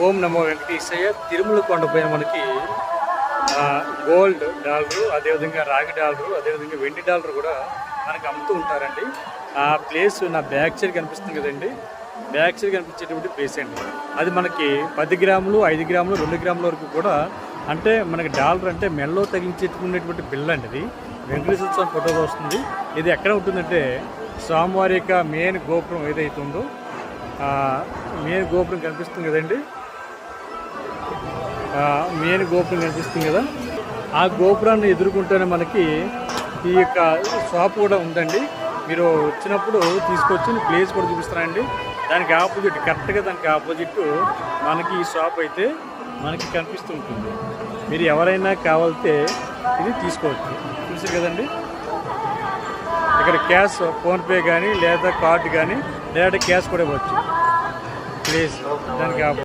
ఓం నమో వెంకటేశయ్య. తిరుమల కొండపై మనకి gold dollar అదేవిధంగా రాగి డాలరు అదేవిధంగా వెండి డాలర్ కూడా మనకి అమ్ముతూ ఉంటారండి. ఆ ప్లేస్ నా బ్యాక్ సైడ్ కనిపిస్తుంది కదండి. బ్యాక్ సైడ్ కనిపించేటువంటి ప్లేస్ అండి. అది మనకి పది గ్రాములు ఐదు గ్రాములు రెండు గ్రాముల వరకు కూడా అంటే మనకి డాలర్ అంటే మెల్లో తగిలించేట్టుకునేటువంటి బిల్ అండి ఇది వెంకటేశ్వర స్వామి ఫోటోలో వస్తుంది. ఇది ఎక్కడ ఉంటుందంటే స్వామివారి యొక్క మెయిన్ గోపురం ఏదైతే ఉందో మెయిన్ గోపురం కనిపిస్తుంది కదండి. మెయిన్ గోపురం కనిపిస్తుంది కదా. ఆ గోపురాన్ని ఎదుర్కొంటేనే మనకి ఈ యొక్క షాప్ కూడా ఉందండి. మీరు వచ్చినప్పుడు తీసుకొచ్చి ప్లేస్ కూడా చూపిస్తానండి. దానికి ఆపోజిట్ కరెక్ట్గా దానికి ఆపోజిట్ మనకి ఈ షాప్ అయితే మనకి కనిపిస్తూ ఉంటుంది మీరు ఎవరైనా కావాలితే ఇది తీసుకోవచ్చు. చూసారు కదండి? ఇక్కడ క్యాష్ ఫోన్పే కానీ లేదా కార్డు కానీ లేదా క్యాష్ కూడా ఇవ్వచ్చు. ప్లేస్ దానికి ఆపో